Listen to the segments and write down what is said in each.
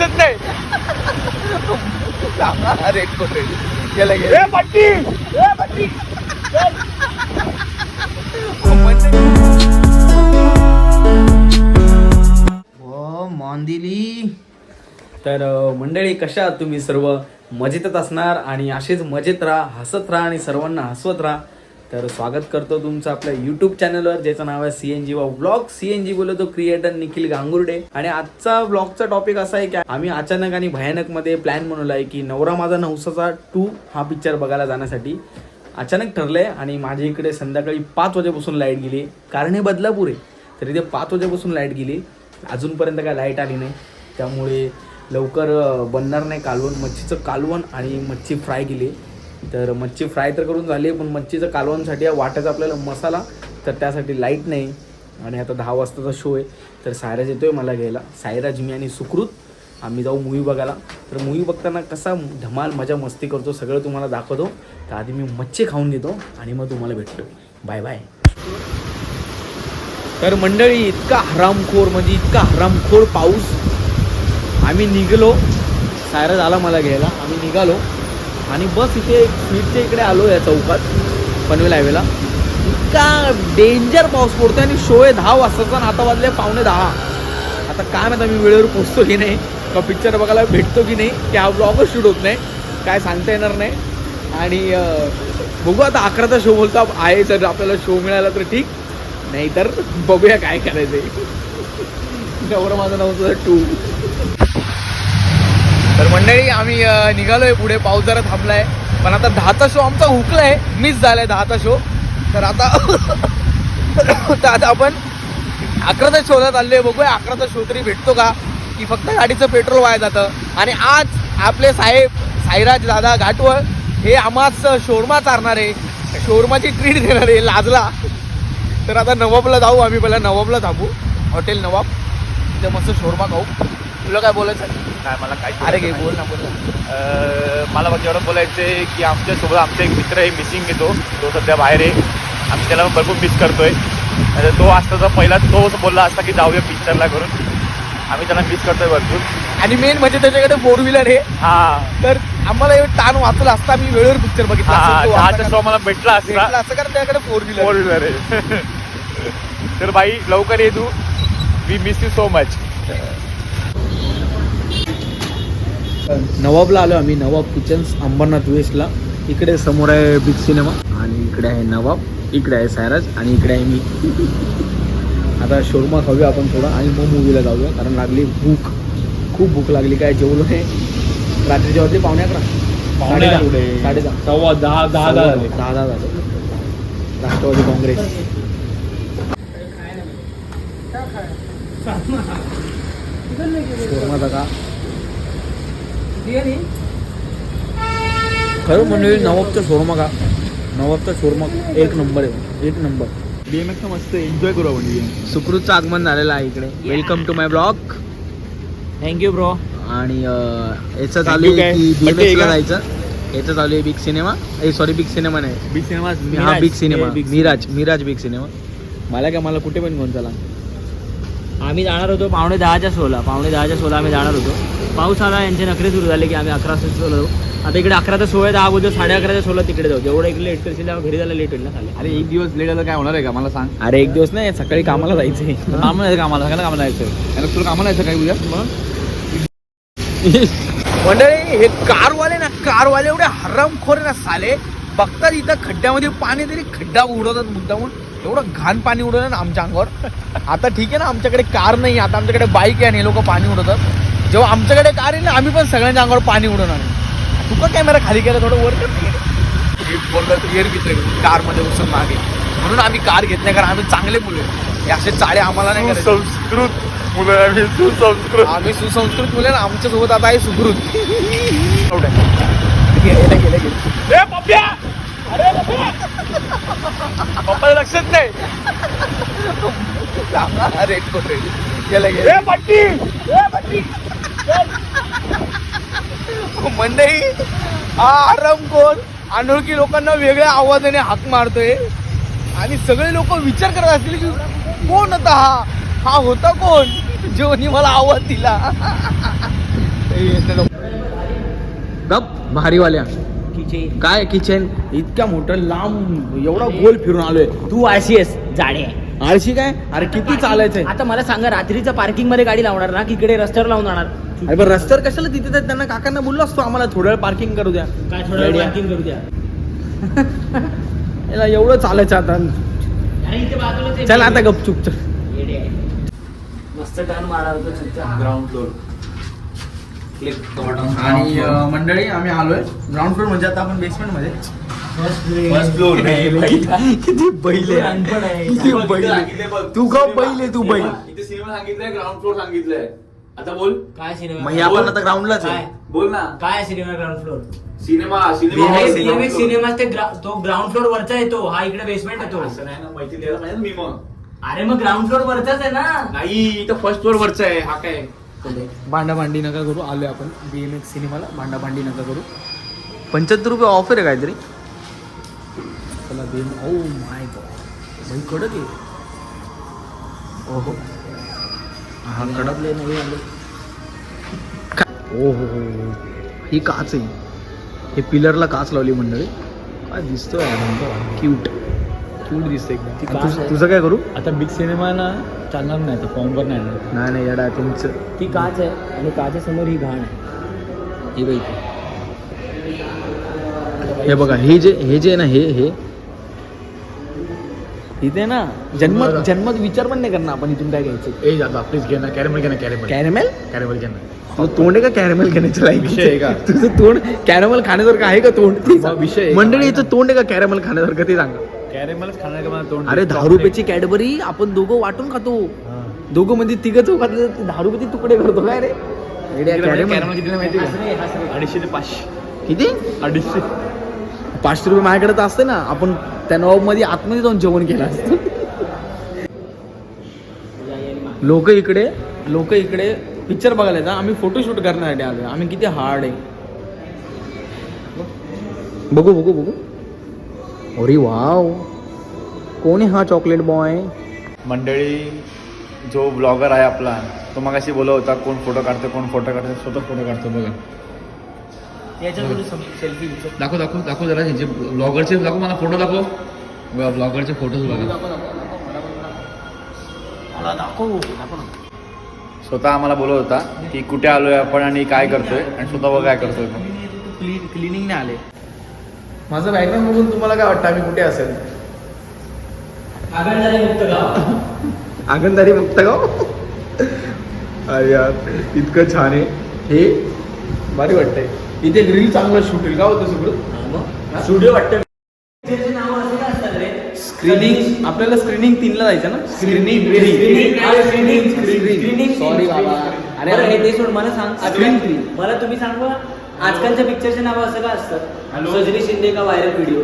लक्षच नाही. गेलं. गेलं पट्टी पट्टी हो तर मंडळी कशा तुम्ही सर्व? मजेतच असणार आणि असेच मजेत राहा हसत राहा आणि सर्वांना हसवत राहा. तर स्वागत करतो तुमचं आपल्या युट्यूब चॅनलवर ज्याचं नाव आहे C N G blog C N G बोलतो क्रिएटर निखिल गांगुर्डे. आणि आजचा ब्लॉगचा टॉपिक असा आहे की आम्ही अचानक आणि भयानकमध्ये प्लॅन बनवला आहे की नवरा माझा नवसाचा टू हा पिक्चर बघायला जाण्यासाठी अचानक ठरलंय आणि माझ्या इकडे संध्याकाळी पाच वाजेपासून लाइट गेली. कारण हे बदलापूर आहे. तर इथे पाच वाजेपासून लाइट गेली. अजूनपर्यंत काय लाइट आली नाही. त्यामुळे लवकर बनणार नाही कालवण. मच्छीचं कालवण आणि मच्छी फ्राय केली. तर मच्छी फ्राय तर करून झाली पण मच्छीचं कालवणसाठी वाटायचा आपल्याला मसाला तर त्यासाठी लाइट नाही. आणि आता दहा वाजताचा शो आहे तर सायराज येतोय मला घ्यायला. सायराज मी आणि सुकृत आम्ही जाऊ मूवी बघायला. तर मूवी बघताना कसा धमाल मजा मस्ती करतो सगळं तुम्हाला दाखवतो. तर आधी मी मच्छी खाऊन घेतो आणि मग तुम्हाला भेटतो. बाय बाय तर मंडळी इतका हरामखोर म्हणजे इतका हरामखोर पाऊस. आम्ही निघलो. सायराज आला मला घ्यायला. आम्ही निघालो. आणि बस इथे स्वीटच्या इकडे आलो या चौकात पनवेल हायवेला. इतका डेंजर पाऊस पडतो आणि शो आहे दहा वाजताचा आता वाजले पावणे दहा. आता काय माहिती मी वेळेवर पोचतो की नाही का पिक्चर बघायला भेटतो की नाही की हा ब्लॉगच शूट होत नाही काय सांगता येणार नाही. आणि बघू आता अकराचा शो बोलतो आहे जर आपल्याला शो मिळाला तर ठीक. नाही तर बघूया काय करायचंय. नवरा माझं नव्हतं टू तर मंडळी आम्ही निघालोय पुढे. पाऊस जरा थांबलाय. पण आता दहाचा शो आमचा हुकलाय. मिस झालाय दहाचा शो तर आता तर आता आपण अकराचा शोला चाललोय. बघूया अकराचा शो तरी भेटतो का? की फक्त गाडीचं पेट्रोल वाया जातं. आणि आज आपले साहेब साईराज दादा घाटवळ हे आम्हाच शोरमा चारणार. आहे शोरमाची ट्रीट देणार आहे लाजला. तर आता नवाबला जाऊ आम्ही. पहिला नवाबला थांबू. हॉटेल नवाब. तिथे मस्त शोरमा खाऊ. तुला काय बोलायचं काय मला काय अरे घे बोल ना बोल मला फक्त एवढं बोलायचं आहे की आमच्यासोबत आमचा एक मित्र आहे मिसिंग येतो तो. सध्या बाहेर आहे. आम्ही त्याला भरपूर मिस करतोय. म्हणजे तो असता तर पहिला तोच बोलला असता की जाऊया पिक्चरला करून. आम्ही त्याला मिस करतोय भरपूर. आणि मेन म्हणजे त्याच्याकडे फोर व्हीलर आहे. हा. तर आम्हाला एवढं ताण वाचला असता मी वेळेवर पिक्चर बघितला हा असेल तो मला भेटला भेटला असता असं कारण त्याकडे फोर व्हीलर फोर व्हीलर आहे. तर बाई लवकर ये तू. We miss you so much नवाबला आलो आम्ही नवाब किचन्स अंबरनाथ वेस्टला. इकडे समोर आहे बिग सिनेमा आणि इकडे आहे नवाब इकडे आहे सायराज आणि इकडे आहे मी. आता शोरमा खाऊया आपण थोडा आणि मग मूवीला जाऊया कारण लागली भूक. खूप भूक लागली काय जेवलो नाही. रात्रीच्या वाजले पावणे अकरा. साडेदहा. सव्वा दहा दहा दहा झाले. दहा दहा झाले. राष्ट्रवादी काँग्रेस. शोरमाचा का खरं म्हणजे नवाबचा शोरमा का? नवाबचा शोरमा एक नंबर आहे. एक नंबर. बीएमएक्स मस्त एन्जॉय करू आपण सुकृतचं आगमन झालेलं आहे इकडे. Welcome to my blog thank you bro आणि याचं चालू आहे? की BMX ला? जायचं. याचं चालू आहे बिग सिनेमा ए सॉरी बिग सिनेमा नाही. बिग सिनेमा हा big cinema Miraj Miraj big cinema मला काय मला कुठे पण घेऊन चला. आम्ही जाणार होतो पावणे दहाच्या शोला पावणे दहाच्या शोला आम्ही जाणार होतो. पाऊस आला यांचे नखरे सुरू झाले की आम्ही अकरा शोला जाऊ. आता इकडे अकराचा शो आहे दहा बोलतो साडे अकराच्या शोला तिकडे जाऊ. जेवढं इकडे लेट करशील तेव्हा घरी जायला लेट होईल ना खाली. अरे एक दिवस लेट आलं काय होणार आहे का? मला सांग. अरे एक दिवस नाही सकाळी कामाला जायचंय. कामाला जायचं कामाला कामाला जायचं. अरे तुला कामाला यायचं काय उद्या? मग? मंडळी हे कारवाले ना कारवाले एवढे हरामखोर ना साले. बघतात इथं खड्ड्यामध्ये पाणी तरी खड्डा उडवतात मुद्दामून. एवढं घाण पाणी उडवलं ना आमच्या अंगावर. आता ठीक आहे ना आमच्याकडे कार नाही आता आमच्याकडे बाईक आहे आणि लोक पाणी उडवतात. जेव्हा आमच्याकडे कार येईल ना आम्ही पण सगळ्यांच्या अंगावर पाणी उडवणार तुका कॅमेरा खाली केला थोडं वर बोलतात क्लिअर घेतोय कारमध्ये उचल मागे. म्हणून आम्ही कार घेत नाही कारण आम्ही चांगले मुलं. हे असे चाळे आम्हाला नाही करायचे. सुसंस्कृत मुलं आम्ही सुसंस्कृत. आम्ही सुसंस्कृत मुले ना आमच्यासोबत आता आहे पप्प्या! अरे पप्प्या! पप्पाला लक्षच नाही. रेड गेले गेले ए पट्टी! ए पट्टी! मंडई हा आराम कोण? अनोळखी लोकांना वेगळ्या आवाजाने हाक मारतोय. आणि सगळे लोक विचार करत असतील की कोण होता हा? हा होता कोण? जेवणी मला आवाज दिला. गप भारीवाल्या. काय किचन? इतक्या मोठं लांब एवढा गोल फिरून आलोय. तू आळशीयस जाणे आळशी काय? अरे किती चालायचंय? आता मला सांगा रात्रीचं पार्किंगमध्ये गाडी लावणार ना की इकडे रस्त्यावर लावून जाणार अरे बरं रस्त्यावर कशाला तिथे तर त्यांना काकांना बोललो असतो आम्हाला थोडा वेळ पार्किंग करू द्या. काय थोडं Idea. पार्किंग करू द्या? याला एवढं चालायचं आता. आणि इथे बाजूला चल आता गपचूप चल. मस्त टर्न चुपचाप ग्राउंड फ्लोर आणि अं, मंडळी आम्ही आलोय. ग्राउंड फ्लोर म्हणजे आता आपण बेसमेंटमध्ये. फर्स्ट फ्लोर किती बैल. आहे. किती बैल तू का बैल आहे तू बैल. इथे सिनेमा सांगितलंय ग्राउंड फ्लोर सांगितलंय. आता बोल. काय सिनेमा? मग हे आपण आता ग्राउंडलाच काय? आहे बोल ना. काय cinema ground floor cinema BMX cinema cinema ते ग्रा- तो ग्राउंड फ्लोर वरचा येतो हा इकडे बेसमेंट येतो असं नाही ना माहिती द्यायला पाहिजे ना मी मग. अरे मग ग्राउंड फ्लोर वरचाच आहे ना. नाही इथं फर्स्ट फ्लोर वरच आहे. हा काय? भांडा भांडी नका करू. आलोय आपण. बी एम एक्स सिनेमाला. भांडा भांडी नका करू. पंच्याहत्तर रुपये ऑफर आहे काहीतरी. बी एम ओ माय गॉड भाई कडक आहे. ओहो. हा कडक. ओ हो हो हो. ही काच आहे. हे पिलरला काच लावली मंडळी. काय दिसतोय? क्यूट क्यूट दिसतंय. एकदम काच तुझं- काय करू? आता बिग सिनेमा ना चालणार नाही आता फॉर्मवर नाही. नाही नाही येडा तुमचं. ती काच आहे आणि काच्या समोर ही घाण आहे. ही बाई हे बघा हे जे हे जे आहे ना हे हे इथे ना जन्मत जन्मत विचार पण नाही करणार आपण इथून काय घ्यायचं. ए दादा प्लीज घे ना. कॅरेमल घे ना कॅरेमल कॅरेमेल कॅरेमल घे ना. तुझं तोंड आहे का कॅरेमेल घेण्याचं लायक विषय आहे का? तुझं तोंड कॅरेमल खाण्यासारखं आहे का तोंड. विषय? मंडळी याचं तोंड आहे का कॅरेमल खाण्यासारखं ते सांगा. कॅरेमलच खाणार का मला तोंड? अरे दहा रुपयाची कॅडबरी आपण दोघं वाटून खातो. दोघं म्हणजे तिघं चौ खातो ते दहा रुपयाचे तुकडे करतो काय रे? कॅरेमल कॅरेमेल किती माहिती का? अडीचशे ते पाचशे. किती? अडीचशे. पाचशे रुपये माझ्याकडे तर असते ना आपण त्या नवाबमध्ये आतमध्ये जाऊन जेवण केलं असतं. लोक इकडे लोक इकडे पिक्चर बघायला येतात. आम्ही फोटोशूट करण्यासाठी आलो आम्ही किती हार्ड आहे. बघू बघू बघू. अरे वाव. कोण हा चॉकलेट बॉय मंडळी जो ब्लॉगर आहे आपला तो मग अशी बोलत होता कोण फोटो काढतो कोण फोटो काढतो स्वतः फोटो काढतो बघा. सेल्फी दाखव दाखव दाखव जरा जे ब्लॉगरचे दाखव मला फोटो दाखव. ब्लॉगरचे फोटोज बघा. स्वतः आम्हाला बोलत होता की कुठे आलोय आपण आणि काय करतोय आणि स्वतः बघ काय करतोय क्लिनिंग नाही आले. माझं बॅकग्राऊंड बघून तुम्हाला काय वाटतं? आम्ही कुठे असेल? मुक्त गाव. आगंदारी मुक्त गाव? अरे यार इतकं छान आहे. हे भारी वाटतंय. इथे रील चांगलं शूट होईल. का होतं सगळं? स्टुडिओ वाटतं. स्क्रीनिंग आपल्याला स्क्रीनिंग तीनला जायचं ना? स्क्रीनिंग सॉरी बाबा. अरे अरे. हे ते सोड मला सांग. Three. मला तुम्ही सांगवा आजकालच्या पिक्चरचे नाव असं का असतात सजनी शिंदे का व्हायरल व्हिडिओ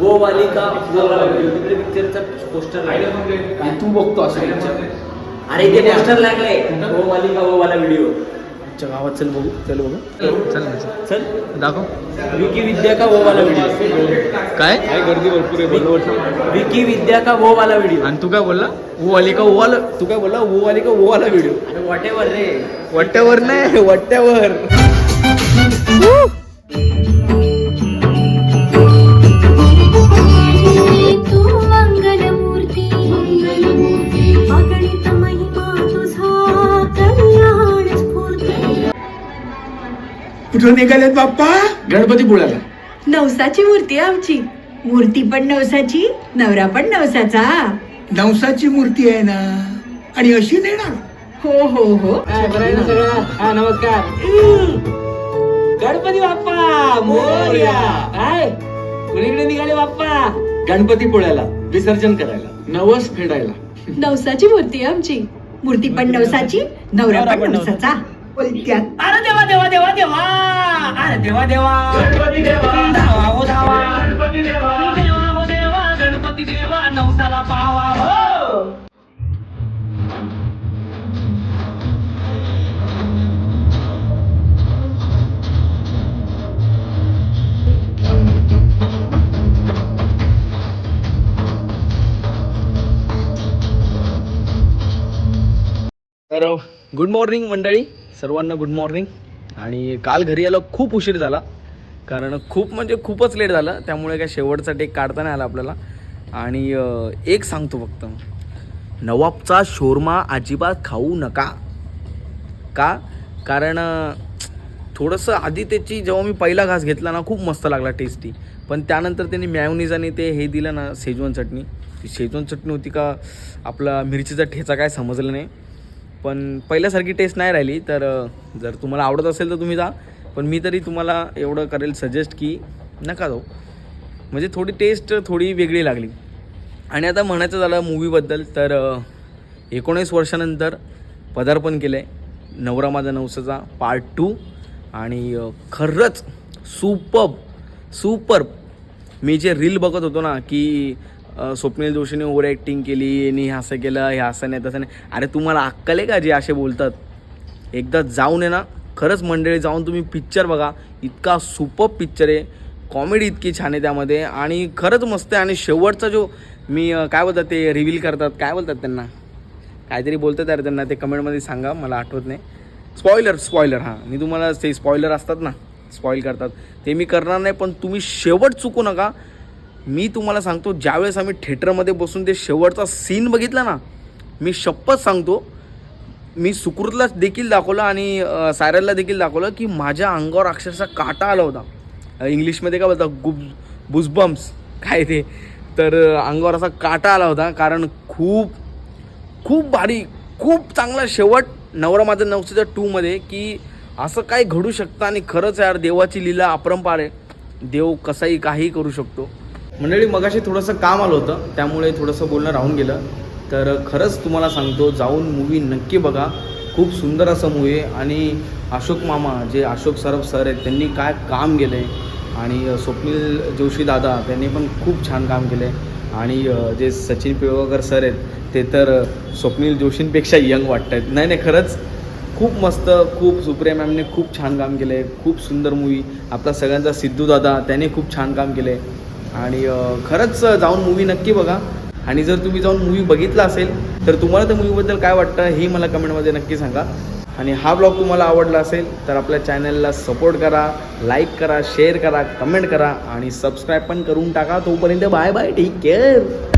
वो वाली का वो वाला व्हिडिओ तिकडे पिक्चरचा पोस्टर हे तू बघतो असं picture. अरे इथे पोस्टर लागले वो वाली का वो वाला व्हिडिओ आमच्या गावात. चल बघू चल बघू. चल चल. चल. दाखव. विकी विद्या का वो वाला व्हिडिओ काय गर्दी भरपूर आहे विकी विद्या का वो वाला व्हिडिओ आणि तू काय बोलला? वो वाली का वो वाला तू काय बोलला? वो वाली का वो वाला व्हिडिओ अरे वॉट एव्हर रे. वट्ट्यावर नाही. वट्ट्यावर कुठं निघालेत बाप्पा? गणपतीपुळ्याला नवसाची मूर्ती आहे आमची. मूर्ती पण नवसाची नवरा पण नवसाचा. नवसाची मूर्ती आहे ना? आणि अशी नेणार? हो हो हो. नमस्कार. गणपती बाप्पा मोरया. काय? कुणीकडे निघाले बाप्पा? गणपतीपुळ्याला विसर्जन करायला नवस फेडायला नवसाची मूर्ती आहे आमची. मूर्ती पण नवसाची नवरा पण नवसाचा. बोलत्यात अरे देवा देवा देवा देवा अरे देवा देवा गणपती देवा धावा हो धावा गणपती देवा देवा हो देवा गणपती देवा नवसाला पावा हो तर गुड मॉर्निंग मंडळी सर्वांना गुड मॉर्निंग आणि काल घरी यायला खूप उशीर झाला. कारण खूप म्हणजे खूपच लेट झालं. त्यामुळे काय शेवटचा टेक काढता नाही आला आपल्याला. आणि एक सांगतो फक्त. नवाबचा शोरमा अजिबात खाऊ नका. का? कारण थोडंसं आधी त्याची जेव्हा मी पहिला घास घेतला ना खूप मस्त लागला टेस्टी पण त्यानंतर त्यांनी मॅवनीज आणि ते हे दिलं ना शेजवान चटणी. ती शेजवान चटणी होती का आपला मिरचीचा ठेचा काय समजलं नाही. पण पहिल्यासारखी टेस्ट नाही राहिली तर जर तुम्हाला आवडत असेल तर तुम्ही जा. पण मी तरी तुम्हाला एवढं करेल सजेस्ट की नका जाऊ. म्हणजे थोडी टेस्ट थोडी वेगळी लागली. आणि आता म्हणायचं झालं मूवीबद्दल तर एकोणीस वर्षानंतर पदार्पण केलं आहे नवरा माझा नवसाचा पार्ट टू आणि खरंच सुपब सुपर मी जे रील बघत होतो ना की स्वप्नील जोशीने ओव्हर ॲक्टिंग केली यांनी हे असं केलं हे असं नाही तसं नाही. अरे तुम्हाला अक्कल आहे का जे असे बोलतात? एकदा जाऊन आहे ना. खरंच मंडळी जाऊन तुम्ही पिक्चर बघा. इतका सुपर पिक्चर आहे. कॉमेडी इतकी छान आहे त्यामध्ये. आणि खरंच मस्त आहे. आणि शेवटचा जो मी काय बोलतात ते रिव्हील करतात. काय बोलतात त्यांना? काहीतरी बोलतात अरे त्यांना. ते कमेंटमध्ये सांगा. मला आठवत नाही. स्पॉयलर स्पॉयलर हां. मी तुम्हाला ते स्पॉयलर असतात ना स्पॉईल करतात. ते मी करणार नाही पण तुम्ही शेवट चुकू नका. मी तुम्हाला सांगतो ज्यावेळेस आम्ही थिएटरमध्ये बसून ते शेवटचा सीन बघितला ना मी शपथ सांगतो मी सुकृतला देखील दाखवलं आणि सायरलला देखील दाखवलं की माझ्या अंगावर अक्षरशः काटा आला होता. इंग्लिशमध्ये काय बोलतात गुब बुजबम्स काय ते तर अंगावर असा काटा आला होता कारण खूप खूप भारी खूप चांगला शेवट नवरा माझा नवसेच्या टूमध्ये की असं काय घडू शकतं आणि खरंच यार देवाची लीला अपरंपार आहे. देव कसाही काही करू शकतो. मंडळी मगाशी थोडंसं काम आलं होतं त्यामुळे थोडंसं बोलणं राहून गेलं. तर खरंच तुम्हाला सांगतो जाऊन मूवी नक्की बघा. खूप सुंदर असं मूवी आहे. आणि अशोक मामा जे अशोक सरफ सर आहेत त्यांनी काय काम केलं आहे आणि स्वप्नील जोशी दादा त्यांनी पण खूप छान काम केलं आहे आणि जे सचिन पिळगावकर सर आहेत ते तर स्वप्नील जोशींपेक्षा यंग वाटत आहेत नाही नाही खरंच खूप मस्त खूप सुप्रिया मॅमने खूप छान काम केलं आहे खूप सुंदर मूवी आपला सगळ्यांचा सिद्धू दादा त्याने खूप छान काम केलं आहे आणि खरंच जाऊन मूवी नक्की बघा. आणि जर तुम्ही जाऊन मूवी बघितला असेल तर तुम्हाला त्या मूवीबद्दल काय वाटतं हे मला कमेंटमध्ये नक्की सांगा. आणि हा ब्लॉग तुम्हाला आवडला असेल तर आपल्या चॅनलला सपोर्ट करा लाईक करा शेअर करा कमेंट करा आणि सबस्क्राईब पण करून टाका. तोपर्यंत बाय बाय टेक केअर